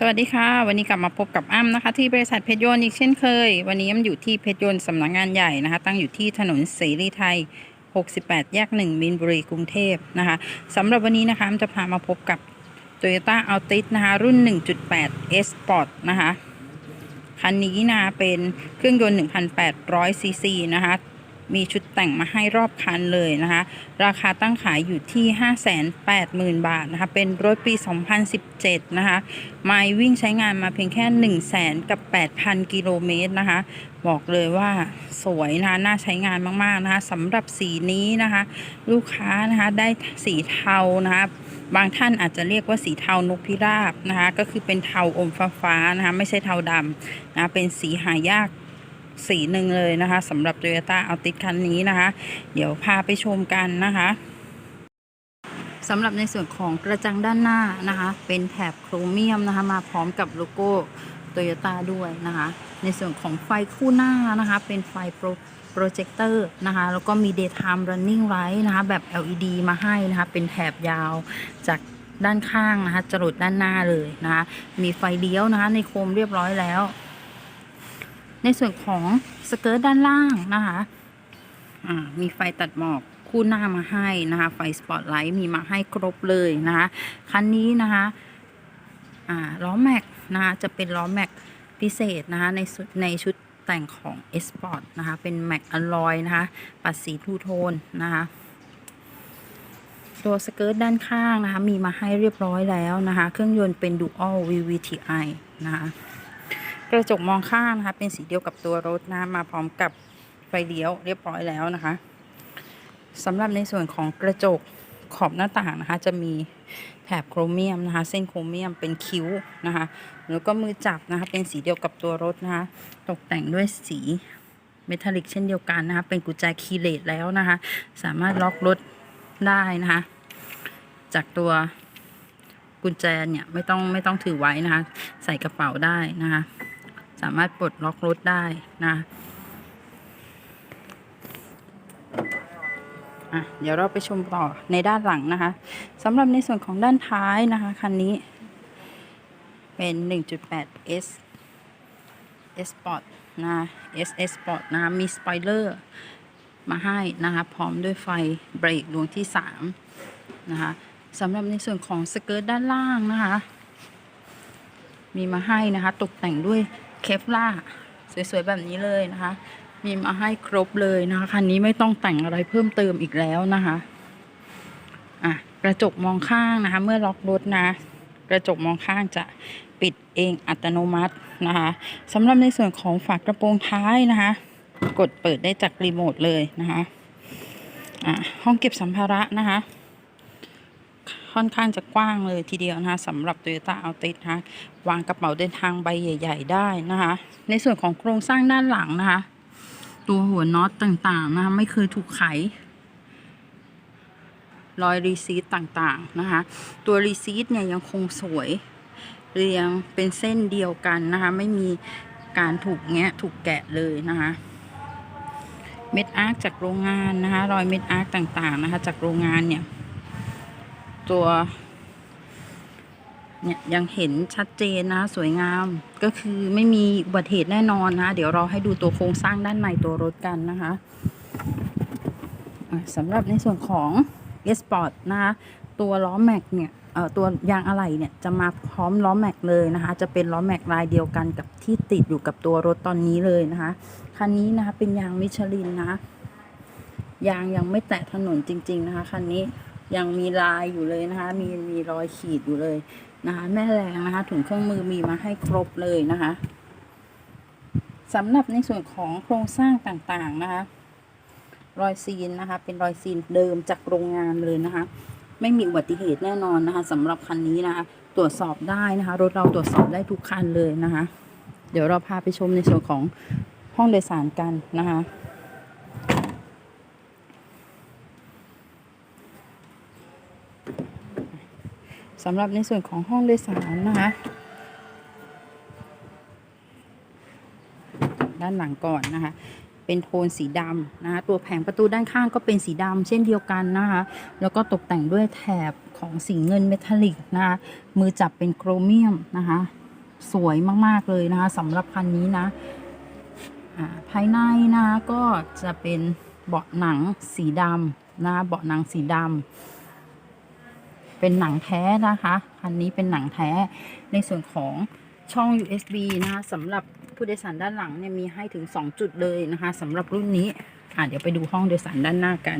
สวัสดีค่ะ วันนี้กลับมาพบกับอ้ำนะคะ ที่บริษัทเพชรยนต์อีกเช่นเคย วันนี้อ้ำอยู่ที่เพชรยนต์สำนักงานใหญ่นะคะ ตั้งอยู่ที่ถนนเสรีไทย 68 แยก 1 มินบุรีกรุงเทพนะคะสำหรับวันนี้นะคะอ้ำจะพามาพบกับ Toyota Altis นะคะ รุ่น 1.8 S Sport นะคะ คันนี้นะเป็นเครื่องยนต์ 1,800 ซีซีนะคะ มีชุดแต่งมาให้รอบคันเลยนะคะ ราคาตั้งขายอยู่ที่ 580,000 บาทนะคะ เป็นรถปี 2017 นะคะไมล์วิ่งใช้งานมาเพียงแค่ 1 0 0 0 0แสนกับ 8,000 กิโลเมตรนะคะ บอกเลยว่าสวยนะคะน่าใช้งานมากๆนะคะสำหรับสีนี้นะคะ ลูกค้านะคะได้สีเทานะคะบางท่านอาจจะเรียกว่าสีเทานกพิราบนะคะ ก็คือเป็นเทาอมฟ้าๆนะคะ ไม่ใช่เทาดำนะะเป็นสีหายาก สีหนึ่งเลยนะคะสำหรับ Toyota Altis คันนี้นะคะ เดี๋ยวพาไปชมกันนะคะสำหรับในส่วนของกระจังด้านหน้านะคะ เป็นแถบโครเมียมนะคะ มาพร้อมกับโลโก้ Toyota ด้วยนะคะ ในส่วนของไฟคู่หน้านะคะ เป็นไฟโปรโปรเจคเตอร์นะคะ แล้วก็มี daytime running light นะคะ แบบ LED มาให้นะคะ เป็นแถบยาวจากด้านข้างนะคะจรดด้านหน้าเลยนะคะ มีไฟเลี้ยวนะคะ ในโคมเรียบร้อยแล้ว ในส่วนของสเกิร์ตด้านล่างนะคะอ่ามีไฟตัดหมอกคู่หน้ามาให้นะคะ ไฟสปอตไลท์มีมาให้ครบเลยนะคะคันนี้นะคะอ่าล้อแม็กนะคะจะเป็นล้อแม็กพิเศษนะคะในสุดในชุดแต่งของ S Sport นะคะ เป็นแม็กอลลอยนะคะ ปัดสีทูโทนนะคะ ตัวสเกิร์ตด้านข้างนะคะ มีมาให้เรียบร้อยแล้วนะคะ เครื่องยนต์เป็น Dual VVTi นะคะ ระจกมองข้างนะคะ เป็นสีเดียวกับตัวรถนะมาพร้อมกับไฟเลี้ยวเรียบร้อยแล้วนะคะสำหรับในส่วนของกระจกขอบหน้าต่างนะคะ จะมีแถบโครเมียมนะคะ เส้นโครเมียมเป็นคิ้วนะคะ แล้วก็มือจับนะคะ เป็นสีเดียวกับตัวรถนะคะ ตกแต่งด้วยสีเมทัลลิกเช่นเดียวกันนะคะ เป็นกุญแจคีเลสแล้วนะคะ สามารถล็อกรถได้นะคะ จากตัวกุญแจเนี่ยไม่ต้องไม่ต้องถือไว้นะคะ ใส่กระเป๋าได้นะคะ สามารถปลดล็อกรถได้นะะเดี๋ยวเราไปชมต่อในด้านหลังนะคะสำหรับในส่วนของด้านท้ายนะคะคันนี้ เป็น 1.8 S S Sport นะ S S Sport นะคะมีสปอยเลอร์มาให้นะคะพร้อมด้วยไฟเบรกดวงที่ 3 นะคะสำหรับในส่วนของสเกิร์ตด้านล่างนะคะ มีมาให้นะคะ ตกแต่งด้วย เคฟล่าสวยๆ แบบนี้เลยนะคะ มีมาให้ครบเลยนะคะคันนี้ไม่ต้องแต่งอะไรเพิ่มเติมอีกแล้วนะคะอะกระจกมองข้างนะคะ เมื่อล็อกรถนะ กระจกมองข้างจะปิดเองอัตโนมัตินะคะสำหรับในส่วนของฝากระโปรงท้ายนะคะ กดเปิดได้จากรีโมทเลยนะคะอะห้องเก็บสัมภาระนะคะ ค่อนข้างจะกว้างเลยทีเดียวนะคะสำหรับ Toyota Altis นะคะวางกระเป๋าเดินทางใบใหญ่ ๆ ได้นะคะ ในส่วนของโครงสร้างด้านหลังนะคะ ตัวหัวน็อตต่างๆนะคะไม่เคยถูกไขรอยรีซีทต่างๆนะคะ ตัวรีซีทเนี่ยยังคงสวย เรียงเป็นเส้นเดียวกันนะคะ ไม่มีการถูกแงะถูกแกะเลยนะคะ เม็ดอาร์คจากโรงงานนะคะ รอยเม็ดอาร์คต่างๆนะคะ จากโรงงานเนี่ย ตัว เนี่ยยังเห็นชัดเจนนะ สวยงาม ก็คือไม่มีอุบัติเหตุแน่นอนนะ เดี๋ยวเราให้ดูตัวโครงสร้างด้านในตัวรถกันนะคะสำหรับในส่วนของ S p o r t นะคะตัวล้อแม็กเนี่ยเอ่อตัวยางอะไหล่เนี่ยจะมาพร้อมล้อแม็กเลยนะคะ จะเป็นล้อแม็กลายเดียวกันกับที่ติดอยู่กับตัวรถตอนนี้เลยนะคะคันนี้นะคะเป็นยางมิชลินนะยางยังไม่แตะถนนจริง ๆ นะคะคันนี้ ยังมีลายอยู่เลยนะคะ มีมีรอยขีดอยู่เลยนะคะ แม่แรงนะคะ ถุงเครื่องมือมีมาให้ครบเลยนะคะสำหรับในส่วนของโครงสร้างต่างๆนะคะ รอยซีนนะคะ เป็นรอยซีนเดิมจากโรงงานเลยนะคะ ไม่มีอุบัติเหตุแน่นอนนะคะสำหรับคันนี้นะคะ ตรวจสอบได้นะคะ รถเราตรวจสอบได้ทุกคันเลยนะคะ เดี๋ยวเราพาไปชมในส่วนของห้องโดยสารกันนะคะ สำหรับในส่วนของห้องโดยสารนะคะ ด้านหลังก่อนนะคะ เป็นโทนสีดำนะคะตัวแผงประตูด้านข้างก็เป็นสีดำเช่นเดียวกันนะคะ แล้วก็ตกแต่งด้วยแถบของสีเงินเมทัลลิกนะคะมือจับเป็นโครเมียมนะคะ สวยมาก ๆ เลยนะคะสำหรับคันนี้นะภายในนะคะก็จะเป็นเบาะหนังสีดำนะเบาะหนังสีดำ เป็นหนังแท้นะคะคันนี้เป็นหนังแท้ในส่วนของช่อง USB นะคะสำหรับผู้โดยสารด้านหลังเนี่ยมีให้ถึง 2 จุดเลยนะคะสำหรับรุ่นนี้อะเดี๋ยวไปดูห้องโดยสารด้านหน้ากัน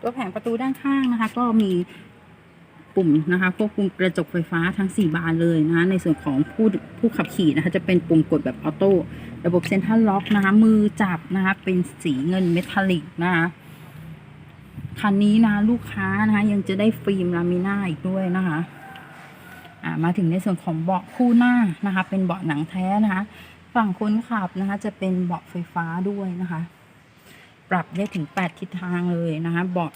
ตัวแผงประตูด้านข้างนะคะ ก็มีปุ่มนะคะควบคุมกระจกไฟฟ้าทั้ง 4 บานเลยนะคะในส่วนของผู้ผู้ขับขี่นะคะจะเป็นปุ่มกดแบบออโต้ระบบเซ็นทรัลล็อกนะคะมือจับนะคะเป็นสีเงินเมทัลลิกนะคะ คันนี้นะลูกค้านะคะยังจะได้ฟิล์มลามิน่าอีกด้วยนะคะอ่ามาถึงในส่วนของเบาะคู่หน้านะคะ เป็นเบาะหนังแท้นะคะ ฝั่งคนขับนะคะ จะเป็นเบาะไฟฟ้าด้วยนะคะ ปรับได้ถึง 8 ทิศทางเลยนะคะ เบาะ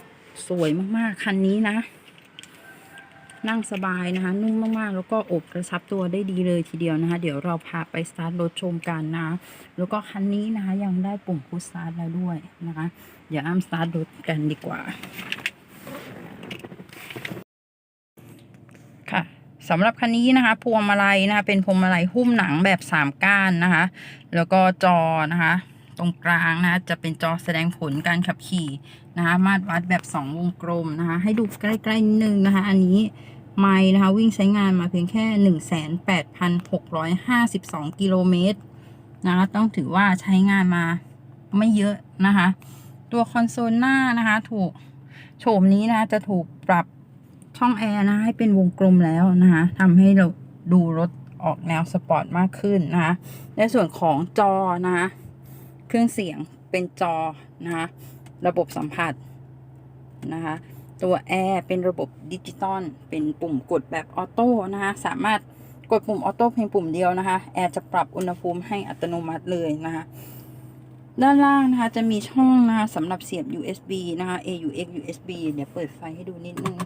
สวยมากๆคันนี้นะ นั่งสบายนะคะ นุ่มมากๆ แล้วก็อบกระชับตัวได้ดีเลยทีเดียวนะคะ เดี๋ยวเราพาไปสตาร์ทรถชมกันนะ แล้วก็คันนี้นะคะยังได้ปุ่มพุชสตาร์ทแล้วด้วยนะคะ เดี๋ยวอ้ามสตาร์ทรถกันดีกว่า ค่ะสำหรับคันนี้นะคะ พวงมาลัยนะคะ เป็นพวงมาลัยหุ้มหนังแบบสามก้านนะคะ แล้วก็จอนะคะ ตรงกลางนะคะจะเป็นจอแสดงผลการขับขี่นะคะมาตรวัดแบบ 2 วงกลมนะคะ ให้ดูใกล้ๆนิดนึงนะคะ อันนี้ไมล์นะคะ วิ่งใช้งานมาเพียงแค่ 18,652 กิโลเมตรนะคะต้องถือว่าใช้งานมาไม่เยอะนะคะ ตัวคอนโซลหน้านะคะ ถูกโฉมนี้นะคะจะถูกปรับช่องแอร์นะให้เป็นวงกลมแล้วนะคะทำให้เราดูรถออกแนวสปอร์ตมากขึ้นนะคะในส่วนของจอนะคะ เครื่องเสียงเป็นจอนะคะระบบสัมผัสนะคะตัวแอร์เป็นระบบดิจิตอลเป็นปุ่มกดแบบออโต้นะคะสามารถกดปุ่มออโต้เพียงปุ่มเดียวนะคะแอร์จะปรับอุณหภูมิให้อัตโนมัติเลยนะคะด้านล่างนะคะจะมีช่องนะคะสำหรับเสียบ USB นะคะ AUX USB เดี๋ยวเปิดไฟให้ดูนิดนึง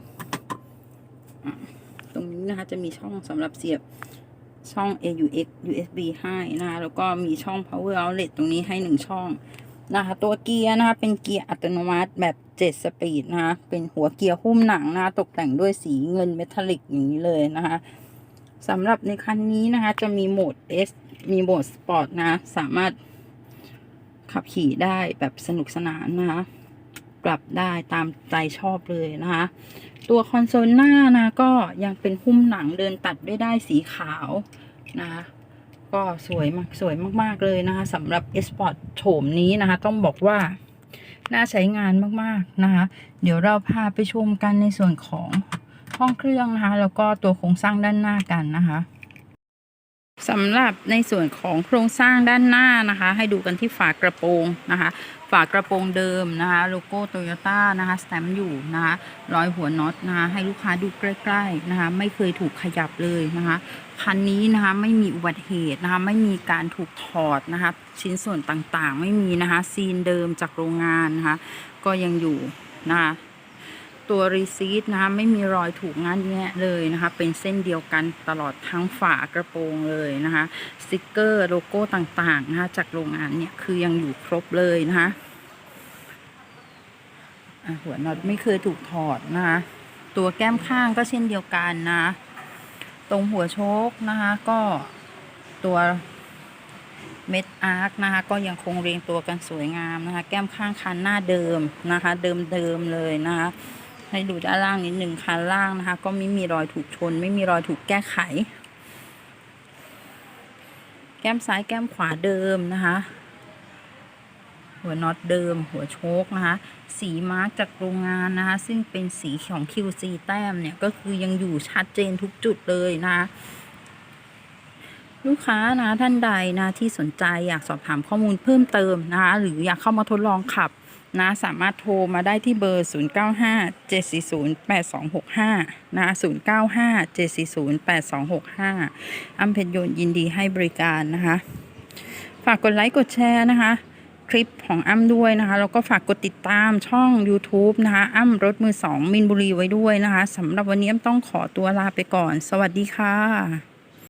ตรงนี้นะคะจะมีช่องสำหรับเสียบ ช่อง AUX USB ให้นะคะแล้วก็มีช่อง power outlet ตรงนี้ให้หนึ่งช่องนะคะตัวเกียร์นะคะเป็นเกียร์อัตโนมัติแบบ7สปีดนะคะเป็นหัวเกียร์หุ้มหนังนะคะตกแต่งด้วยสีเงินเมทัลลิกอย่างนี้เลยนะคะสำหรับในคันนี้นะคะจะมีโหมด S มีโหมดสปอร์ตนะ สามารถขับขี่ได้แบบสนุกสนานนะคะ ปรับได้ตามใจชอบเลยนะคะ ตัวคอนโซลหน้านะก็ยังเป็นหุ้มหนังเดินตัดด้วยได้สีขาวนะคะก็สวยมากสวยมากๆเลยนะคะสำหรับ e s p o r t โฉมนี้นะคะ ต้องบอกว่า น่าใช้งานมากๆนะคะ เดี๋ยวเราพาไปชมกันในส่วนของห้องเครื่องนะคะ แล้วก็ตัวโครงสร้างด้านหน้ากันนะคะ สำหรับในส่วนของโครงสร้างด้านหน้านะคะ ให้ดูกันที่ฝากระโปรงนะคะ ฝากระโปรงเดิมนะคะ โลโก้โตโยต้านะคะสแตมป์อยู่นะคะรอยหัวน็อตนะคะให้ลูกค้าดูใกล้ๆนะคะ ไม่เคยถูกขยับเลยนะคะคันนี้นะคะไม่มีอุบัติเหตุนะคะ ไม่มีการถูกถอดนะคะ ชิ้นส่วนต่างๆ ไม่มีนะคะ ซีนเดิมจากโรงงานนะคะ ก็ยังอยู่นะคะ ตัวรีซีทนะคะไม่มีรอยถูกงัดแงะเลยนะคะ เป็นเส้นเดียวกันตลอดทั้งฝากระโปรงเลยนะคะสติกเกอร์โลโก้ต่างๆนะคะจากโรงงานเนี่ยคือยังอยู่ครบเลยนะคะหัวน็อตไม่เคยถูกถอดนะคะ ตัวแก้มข้างก็เช่นเดียวกันนะ ตรงหัวโชคนะคะก็ตัวเม็ดอาร์คนะคะก็ยังคงเรียงตัวกันสวยงามนะคะ แก้มข้างคันหน้าเดิมนะคะ เดิมๆเลยนะคะ ให้ดูด้านล่างนิดหนึ่งคันล่างนะคะ ก็ไม่มีรอยถูกชน ไม่มีรอยถูกแก้ไข แก้มซ้ายแก้มขวาเดิมนะคะ หัวน็อตเดิม หัวโชคนะคะ สีมาร์กจากโรงงานนะคะ ซึ่งเป็นสีของ QC แต้มเนี่ยก็คือยังอยู่ชัดเจนทุกจุดเลยนะคะลูกค้านะท่านใดนะที่สนใจอยากสอบถามข้อมูลเพิ่มเติมนะคะหรืออยากเข้ามาทดลองขับ นะสามารถโทรมาได้ที่เบอร์ 0957408265 นะ 0957408265อัมเพชรยนยินดีให้บริการนะคะ ฝากกดไลค์กดแชร์นะคะ คลิปของอ้ำด้วยนะคะ แล้วก็ฝากกดติดตามช่อง YouTube นะคะอ้ำรถมือสองมินบุรีไว้ด้วยนะคะสำหรับวันนี้อ้ำต้องขอตัวลาไปก่อน สวัสดีค่ะ